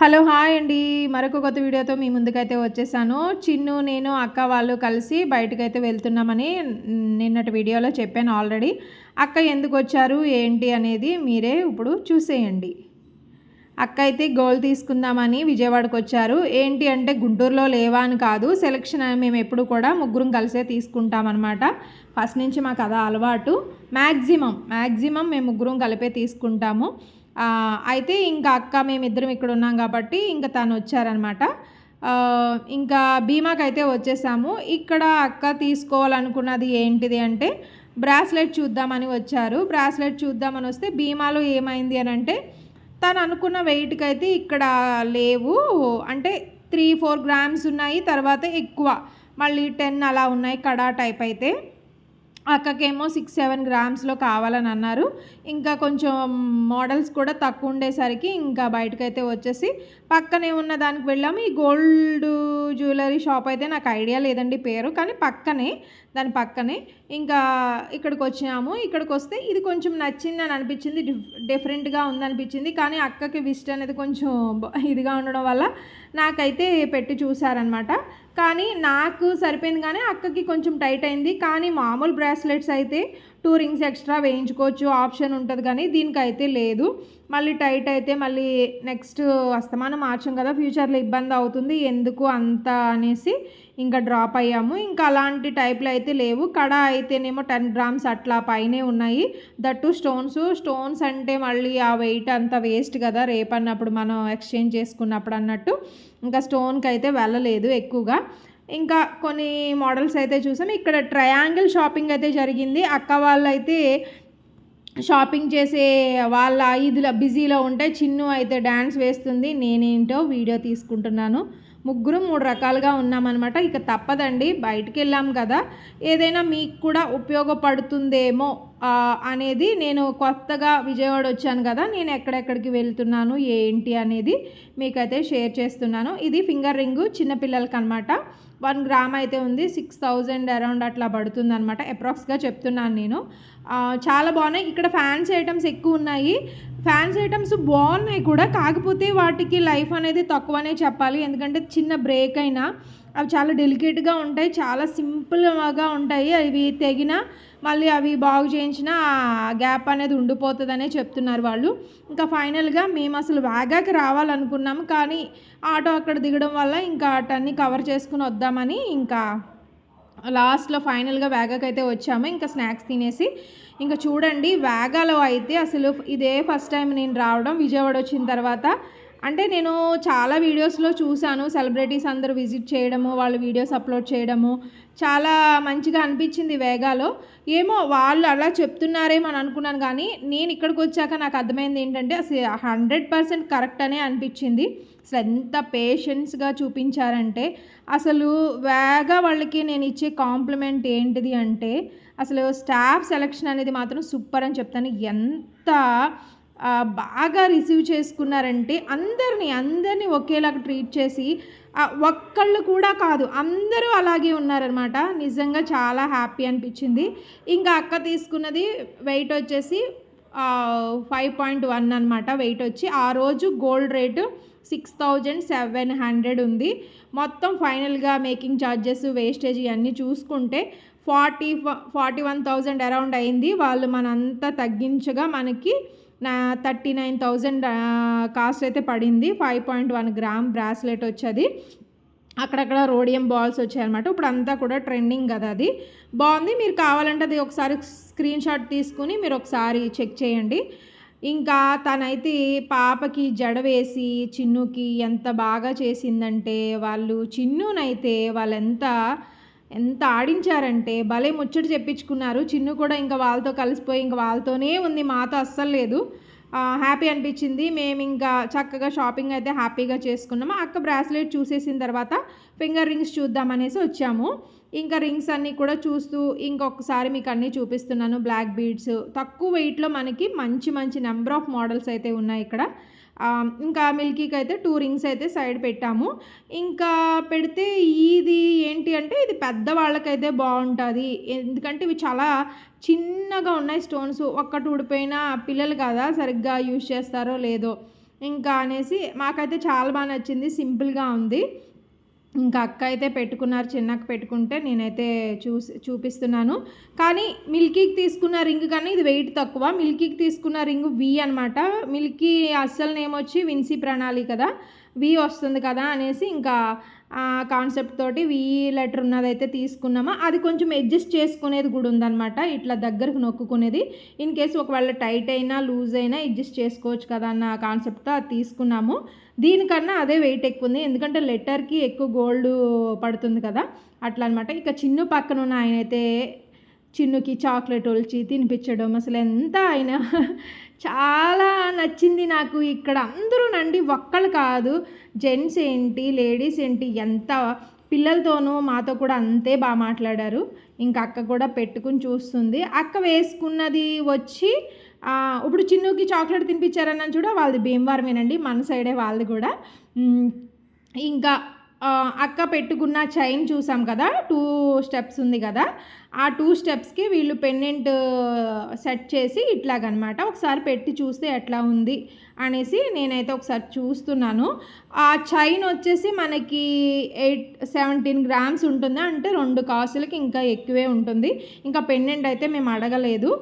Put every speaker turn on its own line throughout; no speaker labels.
Hello hi అండి. మరొక కొత్త వీడియోతో మీ ముందుకైతే వచ్చేసాను. చిన్ను నేను అక్క వాళ్ళు కలిసి బయటకైతే వెళ్తున్నామని నిన్నటి వీడియోలో చెప్పాను ఆల్రెడీ. అక్క ఎందుకు వచ్చారు ఏంటి అనేది మీరే ఇప్పుడు చూసేయండి. అక్క అయితే గోల్ తీసుకుందామని విజయవాడకు వచ్చారు. ఏంటి అంటే గుంటూరులో లేవా అని కాదు సెలక్షన్ మేము ఎప్పుడు కూడా ముగ్గురం కలిసే తీసుకుంటామన్నమాట. ఫస్ట్ నుంచి మాకు అదా అలవాటు. మ్యాక్సిమం మ్యాక్సిమం మేము ముగ్గురం కలిపే తీసుకుంటాము. అయితే ఇంకా అక్క మేమిద్దరం ఇక్కడ ఉన్నాం కాబట్టి ఇంకా తను వచ్చారనమాట. ఇంకా భీమాకి అయితే వచ్చేసాము. ఇక్కడ అక్క తీసుకోవాలనుకున్నది ఏంటిది అంటే బ్రాస్లెట్ చూద్దామని వచ్చారు. బ్రాస్లెట్ చూద్దామని వస్తే భీమాలో ఏమైంది అని అంటే తను అనుకున్న వెయిట్కి అయితే ఇక్కడ లేవు. అంటే త్రీ ఫోర్ గ్రామ్స్ ఉన్నాయి తర్వాత ఎక్కువ. మళ్ళీ టెన్ అలా ఉన్నాయి కడా టైప్ అయితే. అక్కకేమో సిక్స్ సెవెన్ గ్రామ్స్లో కావాలని అన్నారు. ఇంకా కొంచెం మోడల్స్ కూడా తక్కువ ఉండేసరికి ఇంకా బయటకైతే వచ్చేసి పక్కనే ఉన్న దానికి వెళ్ళాము. ఈ గోల్డ్ జ్యువెలరీ షాప్ అయితే నాకు ఐడియా లేదండి పేరు కానీ పక్కనే దాని పక్కనే ఇంకా ఇక్కడికి వచ్చినాము ఇక్కడికి వస్తే ఇది కొంచెం నచ్చింది అని అనిపించింది. డిఫ్ డిఫరెంట్గా ఉందనిపించింది. కానీ అక్కకి విస్ట్ అనేది కొంచెం బ- ఇదిగా ఉండడం వల్ల నాకైతే పెట్టి చూసారనమాట కానీ నాకు సరిపోయింది కానీ అక్కకి కొంచెం టైట్ అయింది. కానీ మామూలు బ్రాస్లెట్స్ అయితే టూ రింగ్స్ ఎక్స్ట్రా వేయించుకోవచ్చు. ఆప్షన్ ఉంటుంది కానీ దీనికైతే లేదు. మళ్ళీ టైట్ అయితే మళ్ళీ నెక్స్ట్ అస్తమానం మార్చం కదా ఫ్యూచర్లో ఇబ్బంది అవుతుంది ఎందుకు అంత అనేసి ఇంకా డ్రాప్ అయ్యాము. ఇంకా అలాంటి టైప్లో అయితే లేవు. కడ అయితేనేమో టెన్ గ్రామ్స్ అట్లా పైనే ఉన్నాయి. దట్టు స్టోన్స్ స్టోన్స్ అంటే మళ్ళీ ఆ వెయిట్ అంతా వేస్ట్ కదా రేపన్నప్పుడు మనం ఎక్స్చేంజ్ చేసుకున్నప్పుడు అన్నట్టు. ఇంకా స్టోన్కి అయితే వెళ్ళలేదు ఎక్కువగా. ఇంకా కొన్ని మోడల్స్ అయితే చూసాం. ఇక్కడ ట్రయాంగిల్ షాపింగ్ అయితే జరిగింది. అక్క వాళ్ళు అయితే షాపింగ్ చేసే వాళ్ళ ఇదిలో బిజీలో ఉంటే చిన్ను అయితే డ్యాన్స్ వేస్తుంది నేనేంటో వీడియో తీసుకుంటున్నాను. ముగ్గురు మూడు రకాలుగా ఉన్నామన్నమాట. ఇక తప్పదండి బయటికి వెళ్ళాం కదా. ఏదైనా మీకు కూడా ఉపయోగపడుతుందేమో అనేది నేను కొత్తగా విజయవాడ వచ్చాను కదా నేను ఎక్కడెక్కడికి వెళ్తున్నాను ఏంటి అనేది మీకైతే షేర్ చేస్తున్నాను. ఇది ఫింగర్ రింగు చిన్నపిల్లలకి అనమాట వన్ గ్రామ్ అయితే ఉంది సిక్స్ థౌజండ్ అరౌండ్ అట్లా పడుతుంది అనమాట అప్రాక్స్గా చెప్తున్నాను నేను. చాలా బాగున్నాయి. ఇక్కడ ఫ్యాన్స్ ఐటమ్స్ ఎక్కువ ఉన్నాయి. ఫ్యాన్స్ ఐటమ్స్ బాగున్నాయి కూడా కాకపోతే వాటికి లైఫ్ అనేది తక్కువనే చెప్పాలి. ఎందుకంటే చిన్న బ్రేక్ అయినా అవి చాలా డెలికేట్గా ఉంటాయి చాలా సింపుల్గా ఉంటాయి. అవి తెగిన మళ్ళీ అవి బాగు చేయించిన గ్యాప్ అనేది ఉండిపోతుందనే చెప్తున్నారు వాళ్ళు. ఇంకా ఫైనల్గా మేము అసలు వేగాకి రావాలనుకున్నాము కానీ ఆటో అక్కడ దిగడం వల్ల ఇంకా అటన్నీ కవర్ చేసుకుని వద్దామని ఇంకా లాస్ట్లో ఫైనల్గా వేగాకి అయితే వచ్చాము. ఇంకా స్నాక్స్ తినేసి ఇంకా చూడండి వేగాలో అయితే అసలు ఇదే ఫస్ట్ టైం నేను రావడం. విజయవాడ వచ్చిన తర్వాత అంటే నేను చాలా వీడియోస్లో చూశాను. సెలబ్రిటీస్ అందరూ విజిట్ చేయడము వాళ్ళు వీడియోస్ అప్లోడ్ చేయడము. చాలా మంచిగా అనిపించింది వేగాలో. ఏమో వాళ్ళు అలా చెప్తున్నారేమో అని అనుకున్నాను కానీ నేను ఇక్కడికి వచ్చాక నాకు అర్థమైంది ఏంటంటే అసలు హండ్రెడ్ పర్సెంట్ కరెక్ట్ అనే అనిపించింది. అసలు ఎంత పేషెన్స్గా చూపించారంటే అసలు వేగా వాళ్ళకి నేను ఇచ్చే కాంప్లిమెంట్ ఏంటిది అంటే అసలు స్టాఫ్ సెలక్షన్ అనేది మాత్రం సూపర్ అని చెప్తాను. ఎంత బాగా రిసీవ్ చేసుకున్నారంటే అందరినీ అందరినీ ఒకేలాగా ట్రీట్ చేసి ఒక్కళ్ళు కూడా కాదు అందరూ అలాగే ఉన్నారనమాట నిజంగా చాలా హ్యాపీ అనిపించింది. ఇంకా అక్క తీసుకున్నది వెయిట్ వచ్చేసి ఫైవ్ పాయింట్ వన్ అనమాట వెయిట్ వచ్చి. ఆ రోజు gold rate six thousand seven hundred ఉంది. మొత్తం ఫైనల్గా మేకింగ్ ఛార్జెస్ వేస్టేజ్ ఇవన్నీ చూసుకుంటే forty forty one thousand around అయింది. వాళ్ళు మనంతా తగ్గించగా మనకి నా థర్టీ నైన్ థౌజండ్ కాస్ట్ అయితే పడింది. Five point one gram bracelet వచ్చేది. అక్కడక్కడ రోడియం బాల్స్ వచ్చాయన్నమాట. ఇప్పుడు అంతా కూడా ట్రెండింగ్ కదా అది. బాగుంది. మీరు కావాలంటే అది ఒకసారి స్క్రీన్ షాట్ తీసుకుని మీరు ఒకసారి చెక్ చేయండి. ఇంకా తనైతే పాపకి జడ వేసి చిన్నుకి ఎంత బాగా చేసిందంటే వాళ్ళు చిన్నునైతే వాళ్ళెంత ఎంత ఆడించారంటే భలే ముచ్చట చెప్పించుకున్నారు. చిన్ను కూడా ఇంకా వాళ్ళతో కలిసిపోయి ఇంకా వాళ్ళతోనే ఉంది. మాతో అస్సలు లేదు. హ్యాపీ అనిపించింది. మేము ఇంకా చక్కగా షాపింగ్ అయితే హ్యాపీగా చేసుకున్నాము. అక్క బ్రాస్లెట్ చూసేసిన తర్వాత ఫింగర్ రింగ్స్ చూద్దామనేసి వచ్చాము. ఇంకా రింగ్స్ అన్నీ కూడా చూస్తూ ఇంకొకసారి మీకు అన్నీ చూపిస్తున్నాను బ్లాక్ బీడ్స్ తక్కువ వెయిట్లో మనకి మంచి మంచి నెంబర్ ఆఫ్ మోడల్స్ అయితే ఉన్నాయి ఇక్కడ. ఇంకా మిల్కీకి అయితే టూ రింగ్స్ అయితే సైడ్ పెట్టాము. ఇంకా పెడితే ఇది ఏంటి అంటే ఇది పెద్ద వాళ్ళకైతే బాగుంటుంది. ఎందుకంటే ఇవి చాలా చిన్నగా ఉన్నాయి స్టోన్స్ ఒక్కటి ఊడిపోయినా పిల్లలు కదా సరిగ్గా యూజ్ చేస్తారో లేదో. ఇంకా అనేసి మాకైతే చాలా బాగా నచ్చింది సింపుల్గా ఉంది. ఇంకా అక్క అయితే పెట్టుకున్నారు చిన్నక్క పెట్టుకుంటే నేనైతే చూసి చూపిస్తున్నాను. కానీ మిల్కీకి తీసుకున్న రింగ్ కానీ ఇది వెయిట్ తక్కువ. మిల్కీకి తీసుకున్న రింగ్ వి అనమాట మిల్కీ అస్సలు నేమ్ వచ్చి విన్సీ ప్రణాళి కదా. వి వస్తుంది కదా అనేసి ఇంకా కాన్సెప్ట్ తోటి వి లెటర్ ఉన్నదైతే తీసుకున్నామా? అది కొంచెం అడ్జస్ట్ చేసుకునేది కూడా ఉందన్నమాట. ఇట్లా దగ్గరకు నొక్కుకునేది. ఇన్ కేసు ఒకవేళ టైట్ అయినా లూజ్ అయినా అడ్జస్ట్ చేసుకోవచ్చు కదా అన్న కాన్సెప్ట్తో అది తీసుకున్నాము. దీనికన్నా అదే వెయిట్ ఎక్కువ ఉంది. ఎందుకంటే లెటర్కి ఎక్కువ గోల్డ్ పడుతుంది కదా. అట్లా అనమాట ఇక చిన్ను పక్కన ఉన్న ఆయన అయితే చిన్నుకి చాక్లెట్ ఒలిచి తినిపించడం. అసలు ఎంత ఆయన చాలా నచ్చింది నాకు ఇక్కడ. అందరూ నండి ఒక్కళ్ళు కాదు. జెంట్స్ ఏంటి లేడీస్ ఏంటి ఎంత పిల్లలతోనూ మాతో కూడా అంతే బాగా మాట్లాడారు. ఇంకా అక్క కూడా పెట్టుకుని చూస్తుంది. అక్క వేసుకున్నది వచ్చి ఇప్పుడు చిన్నుకి చాక్లెట్ తినిపించారని చూడ వాళ్ళది భీమవరమేనండి మన సైడే వాళ్ళది కూడా. ఇంకా అక్క పెట్టుకున్న చైన్ చూసాం కదా టూ స్టెప్స్ ఉంది కదా ఆ టూ స్టెప్స్కి వీళ్ళు పెన్నెంట్ సెట్ చేసి ఇట్లాగనమాట ఒకసారి పెట్టి చూస్తే ఎట్లా ఉంది అనేసి నేనైతే ఒకసారి చూస్తున్నాను. ఆ చైన్ వచ్చేసి మనకి ఎయిట్ సెవెంటీన్ గ్రామ్స్ ఉంటుంది అంటే రెండు కాసులకి ఇంకా ఎక్కువే ఉంటుంది ఇంకా పెన్నెంట్ అయితే మేము అడగలేదు.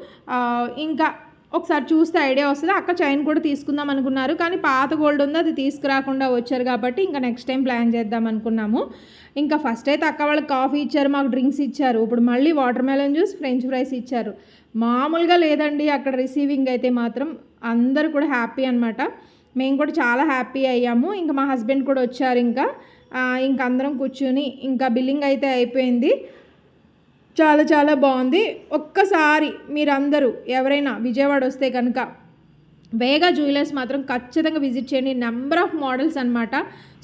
ఇంకా ఒకసారి చూస్తే ఐడియా వస్తుంది. అక్క చైన్ కూడా తీసుకుందాం అనుకున్నారు. కానీ పాత గోల్డ్ ఉంది అది తీసుకురాకుండా వచ్చారు కాబట్టి ఇంకా నెక్స్ట్ టైం ప్లాన్ చేద్దాం అనుకున్నాము. ఇంకా ఫస్ట్ అయితే అక్క వాళ్ళకి కాఫీ ఇచ్చారు మాకు డ్రింక్స్ ఇచ్చారు. ఇప్పుడు మళ్ళీ watermelon juice French fries ఇచ్చారు. మామూలుగా లేదండి అక్కడ రిసీవింగ్ అయితే మాత్రం. అందరు కూడా హ్యాపీ అనమాట మేము కూడా చాలా హ్యాపీ అయ్యాము. ఇంకా మా హస్బెండ్ కూడా వచ్చారు ఇంకా. ఇంకా అందరం కూర్చుని ఇంకా బిల్లింగ్ అయితే అయిపోయింది. చాలా చాలా బాగుంది. ఒక్కసారి మీరందరూ ఎవరైనా విజయవాడ వస్తే కనుక వేగా జ్యువెలర్స్ మాత్రం ఖచ్చితంగా విజిట్ చేయండి. నెంబర్ ఆఫ్ మోడల్స్ అనమాట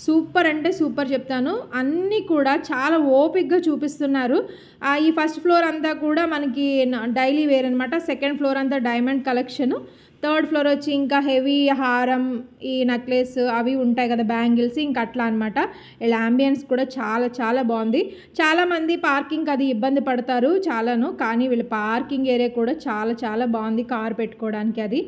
సూపర్ అంటే సూపర్ చెప్తాను. అన్నీ కూడా చాలా ఓపిక్గా చూపిస్తున్నారు. ఈ ఫస్ట్ ఫ్లోర్ అంతా కూడా మనకి డైలీ వేర్ అనమాట సెకండ్ ఫ్లోర్ అంతా డైమండ్ కలెక్షను థర్డ్ ఫ్లోర్ వచ్చి ఇంకా హెవీ హారం ఈ నెక్లెస్ అవి ఉంటాయి కదా బ్యాంగిల్స్ ఇంకా అట్లా అనమాట ఇలా అంబియన్స్ కూడా చాలా చాలా బాగుంది. చాలామంది పార్కింగ్ అది ఇబ్బంది పడతారు చాలాను కానీ వీళ్ళ పార్కింగ్ ఏరియా కూడా చాలా చాలా బాగుంది కార్ పెట్టుకోవడానికి అది.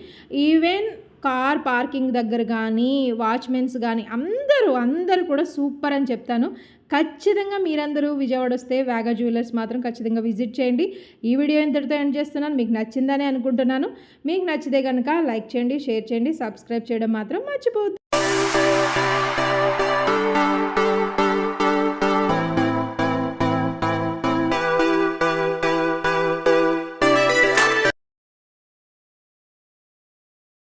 ఈవెన్ కార్ పార్కింగ్ దగ్గర కానీ వాచ్మెన్స్ కానీ అందరూ అందరూ కూడా సూపర్ అని చెప్తాను. ఖచ్చితంగా మీరందరూ విజయవాడ వస్తే వేగా జ్యువెలర్స్ మాత్రం ఖచ్చితంగా విజిట్ చేయండి. ఈ వీడియో ఇంతటితో ఎండ్ చేస్తున్నాను. మీకు నచ్చిందని అనుకుంటున్నాను. మీకు నచ్చితే కనుక లైక్ చేయండి షేర్ చేయండి సబ్స్క్రైబ్ చేయడం మాత్రం మర్చిపోతుంది